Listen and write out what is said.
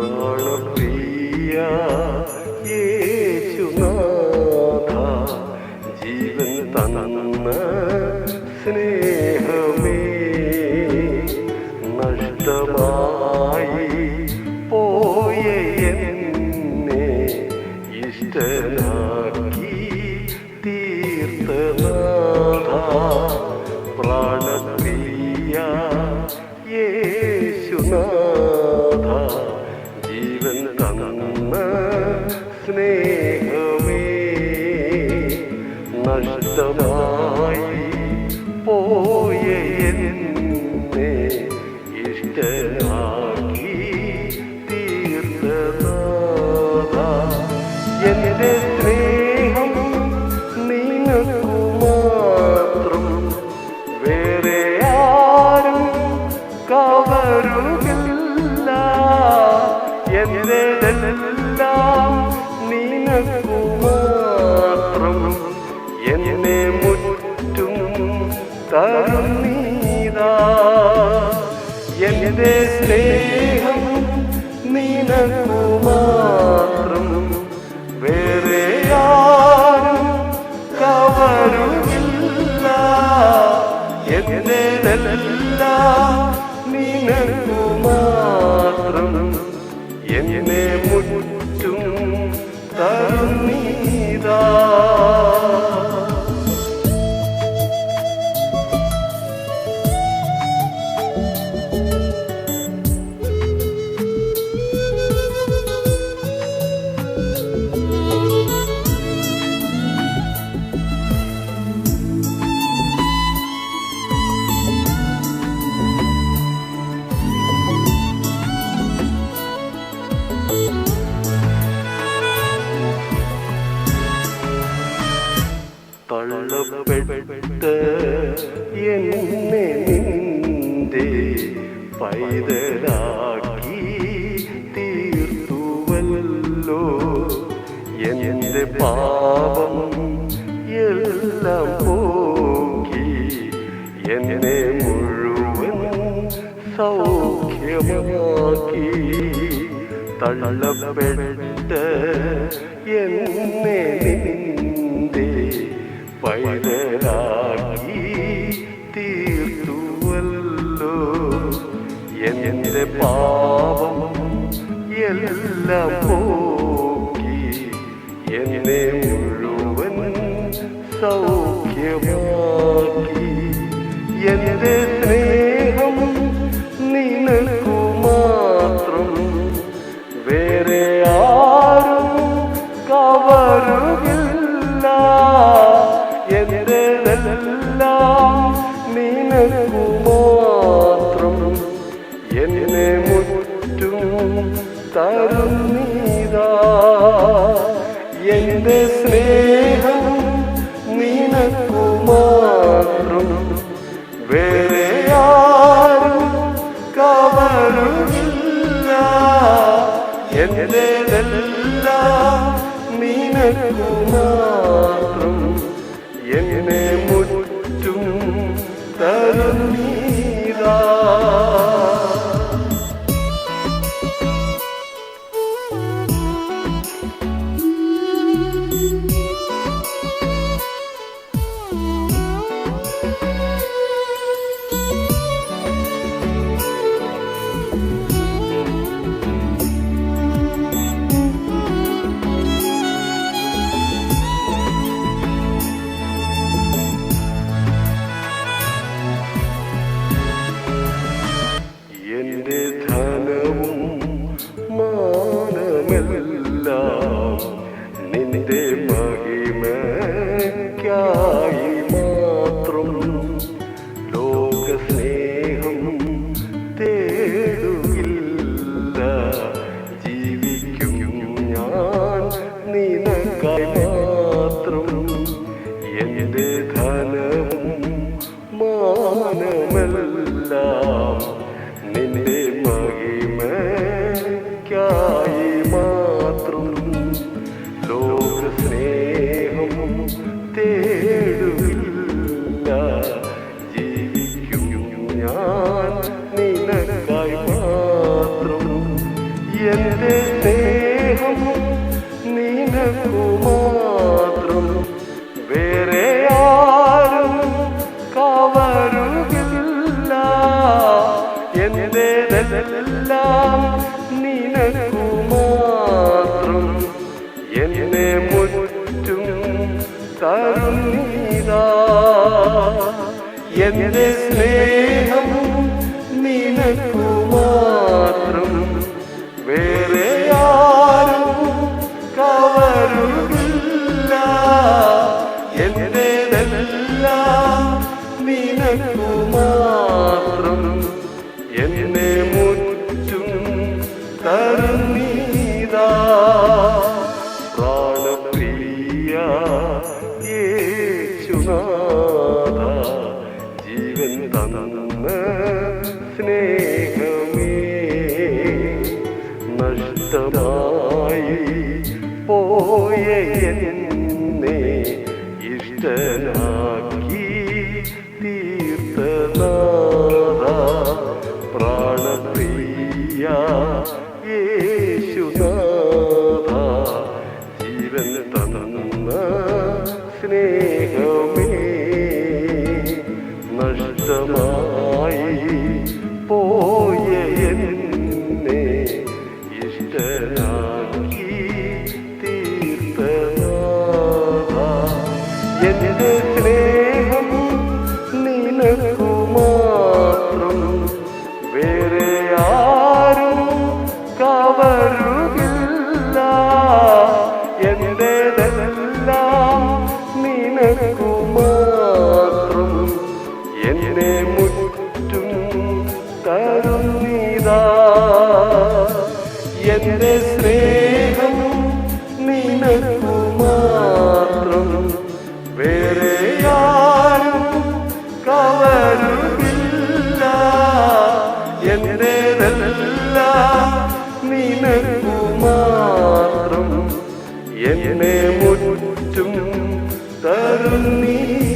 പ്രാണപ്രിയ യേശുനാഥ ജീവൻ തന്ന സ്നേഹമേ നഷ്ടമായി പോയ എന്നെ ഇഷ്ടനാക്കി തീർത്തനാഥ നഷ്ടമായി പോയ എന്നെ ഇഷ്ടനാക്കി തരുന്നീതാ എന്റെ സ്നേഹം നിനക്കു എന്നെ നിന്റെ പൈതലാക്കി തീർത്തുവല്ലോ. എന്റെ പാപം എല്ലാം പോക്കി. എന്നെ മുഴുവൻ സൗഖ്യമാക്കി. തള്ളപ്പെട്ട എന്നെ നിന്റെ പൈതലാക്കി എന്റെ സ്നേഹം നിനക്കു വേറെ ആരും കവറുമില്ല. എന്റെതെല്ലാം നിനക്കു എന്നെ മുറ്റും തരുന്നീതാ മാനമെല്ലാം നിന്റെ മഹിമയ്ക്കായി മാത്രം ലോകസ്നേഹം തേടുകില്ല ജീവിക്കും ഞാൻ എന്റെ സ്നേഹം സ്നേഹമേ നഷ്ടമായി പോയ എന്നെ ഇഷ്ടനാക്കി തീർത്തനാഥ തരുന്നിതാ എന്റെ സ്നേഹം നിനക്കു മാത്രം. വേറെ ആരും കവരുകില്ല എന്റേതെല്ലാം നിനക്കു മാത്രം. എന്നെ മുറ്റും തരുന്നിതാ